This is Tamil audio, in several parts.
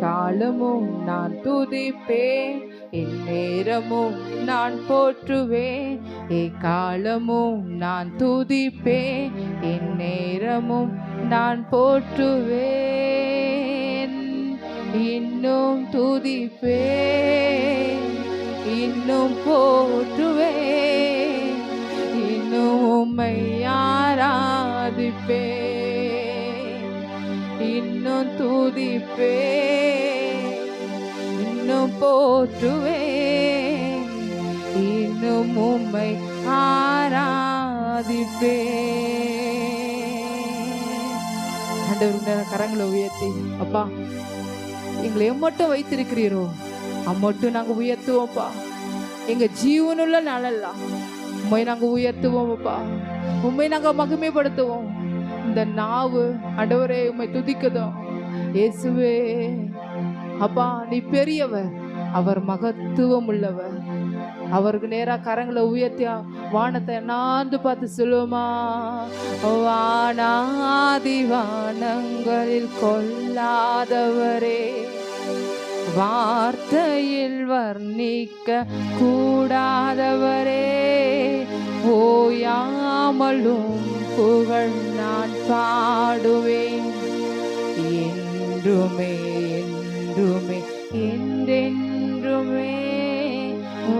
காலமும் நான் துதிப்பேன் என் நேரமும் நான் போற்றுவேன் காலமும் நான் துதிப்பேன் என் நேரமும் நான் போற்றுவேன். இன்னும் துதிப்பேன் இன்னும் போற்றுவேன் இன்னும் உம்மை ஆராதிப்பேன். இன்னும் துதிப்பே இன்னும் போற்றுவே இன்னும் உம்மை ஆராதிப்பே ஆண்டவருடைய கரங்களை உயர்த்தி அப்பா எங்களை எம்மட்டும் வைத்திருக்கிறீரோ? அம்மட்டும் நாங்கள் உயர்த்துவோம்ப்பா. எங்கள் ஜீவனுள்ள நாளெல்லாம் உண்மை நாங்கள் உயர்த்துவோம் அப்பா. உண்மை நாங்கள் மகிமைப்படுத்துவோம். இந்த நாவு அடவரே உண்மை துதிக்குதோ? இயேசுவே அப்பா நீ பெரியவர். அவர் மகத்துவம் உள்ளவர் அவருக்கு நேராக கரங்களை உயர்த்தியா? வானத்தை என்னாந்து பார்த்து சொல்லுவோமா? வானாதி வானங்களில் கொல்லாதவரே வார்த்தையில் வர்ணிக்க கூடாதவரே ஓயாமலும் புகழ் நான் பாடுவேன். என்றுமே என்றுமே என்றென்றுமே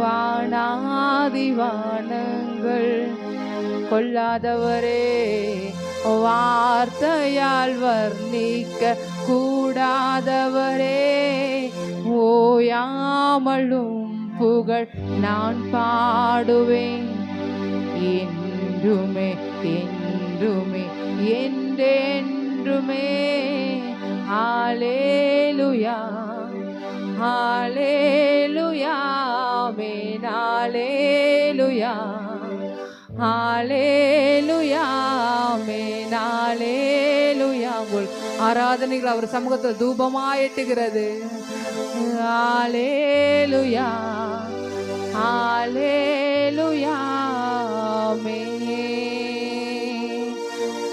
வானாதி வானங்கள் கொல்லாதவரே வார்த்தையால் வர்ணிக்க கூடாதவரே ஓயாமலும் புகழ் நான் பாடுவேன். என்றுமே என் என்றுமே என்றென்றுமே. ஆலேலுயா ஆலேலுயா மேனாலேலுயா ஆலேலுயா மேனாலேலுயா உங்கள் ஆராதனைகள் அவர் சமூகத்தில் தூபமாயிட்டுகிறது. ஆலேலுயா ஆலேலுயா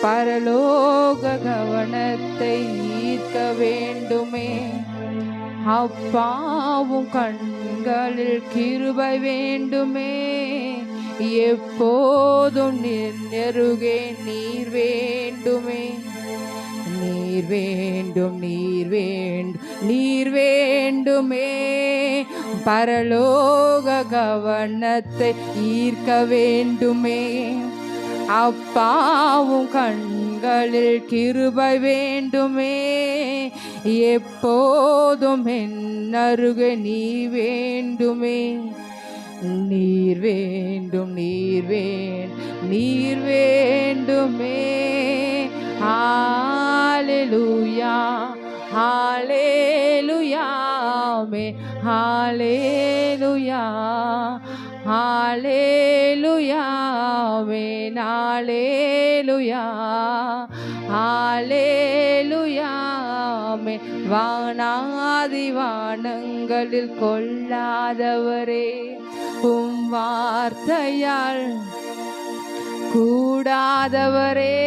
பரலோக கவனத்தை ஈர்க்க வேண்டுமே. அப்பாவும் கண்களில் கிருபை வேண்டுமே. எப்போதும் நெருகே நீர் வேண்டுமே. நீர் வேண்டும் நீர் வேண்டும் நீர் வேண்டுமே. பரலோக கவனத்தை ஈர்க்க வேண்டுமே. அப்பாவும் கண்களில் கிருபை வேண்டுமே. எப்போதும் என் நீ வேண்டுமே. நீர் வேண்டும் நீர் வேண் நீர் வேண்டுமே. ஹalleluya ஹalleluya மே ஹalleluya ஹalleluya மே மே வானாதி வானங்களில் கொள்ளாதவரே உம் வார்த்தையால் கூடாதவரே.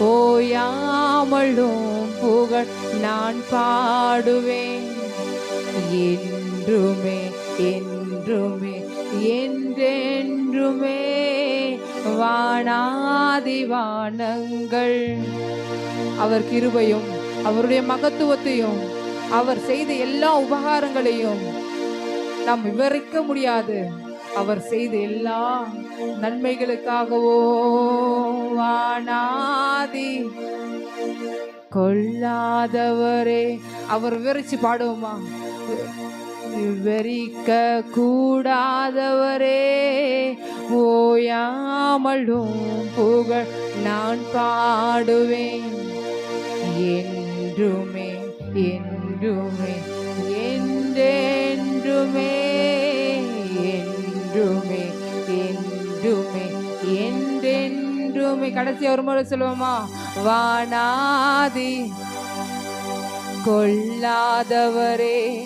ஓயாமலும் புகழ் நான் பாடுவேன். என்றுமே என்றுமே. என்றென்றுமே வானாதி வானங்கள் அவர் கிருபையும் அவருடைய மகத்துவத்தையும் அவர் செய்த எல்லா உபகாரங்களையும் நாம் விவரிக்க முடியாது. அவர் செய்த எல்லா நன்மைகளுக்காகவோ வானாதி கொள்ளாதவரே. அவர் விவரிச்சு பாடுவோமா? விவரிக்க கூடாதவரே ஓயாமலும் புகழ் நான் பாடுவேன். என்றுமே என்றுமே என்றென்றுமே என்றுமே என்றுமே என்றென்றுமே. கடைசி ஒரு முறை சொல்லுவோமா? வானாதி கொள்ளாதவரே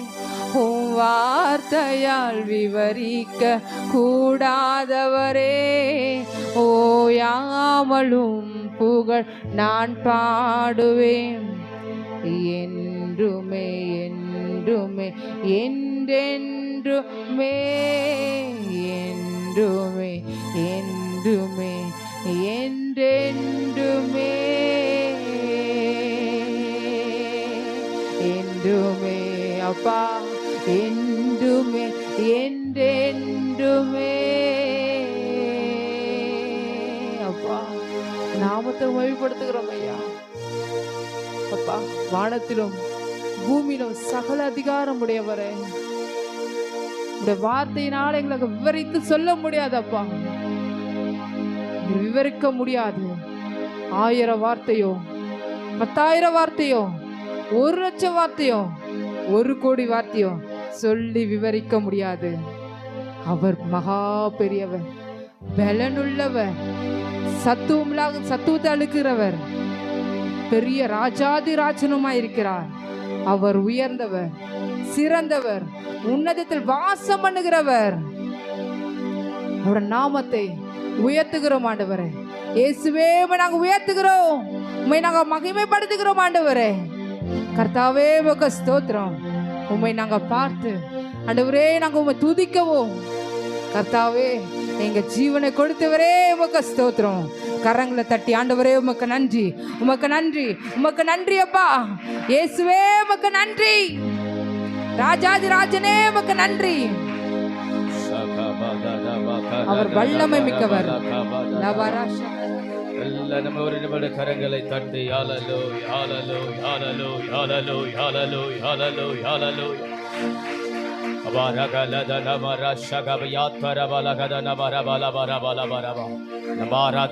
உம் வார்த்தையால் விவரிக்க கூடாதவரே. ஓயாமலும் புகழ் நான் பாடுவேன். என்றுமே என்றுமே என்றென்றுமே என்றுமே என்றுமே என்றென்றுமே. என்றுமே அப்பா என்றுமே என்றென்றுமே. அப்பா நாமத்தை வழிபடுத்துகிறோம் ஐயா. அப்பா வானத்திலும் பூமியிலும் சகல அதிகாரம் உடையவரே. இந்த வார்த்தையினால் எங்களுக்கு விவரித்து சொல்ல முடியாது அப்பா. விவரிக்க முடியாது. ஆயிரம் வார்த்தையோ பத்தாயிரம் வார்த்தையோ ஒரு லட்சம் வார்த்தையோ ஒரு கோடி வார்த்தையோ சொல்லி விவரிக்க முடியாது. அவர் மகா பெரியவர் பலனுள்ளவர் சத்துவம் சத்துவத்தை அழுக்கிறவர் பெரிய ராஜாதி ராஜனுமா இருக்கிறார். அவர் உயர்ந்தவர் சிறந்தவர் உன்னதத்தில் வாசம் பண்ணுகிறவர். அவரோட நாமத்தை உயர்த்துகிறோம் ஆண்டவரே. இயேசுவே நாங்கள் உயர்த்துகிறோம். உண்மை நாங்கள் மகிமைப்படுத்துகிறோம் ஆண்டவரே. கர்த்தாவே உமக்கு ஸ்தோத்திரம். உம்மை நாங்க பார்த்து ஆண்டவரே நாங்க உம்மை துதிக்கவும். கர்த்தாவே எங்க ஜீவனை கொடுத்தவரே உமக்கு ஸ்தோத்திரம். கரங்களை தட்டி ஆண்டவரே உமக்கு நன்றி. உமக்கு நன்றி. உமக்கு நன்றி அப்பா. இயேசுவே உமக்கு நன்றி. ராஜாதி ராஜனே உமக்கு நன்றி. அவர் வல்லமை மிக்கவர். லவராஷா எல்லா நம்ம ஒரு நிமிட கரங்களை தட்டி யாலலோ யாலலோ யாலலோ யாலலோ யாலலோ யாலலோ யாலலோ அபாரகலத நமர ஷகபயாத்வர பலகத நமர பல பர பல பரபா நமாராத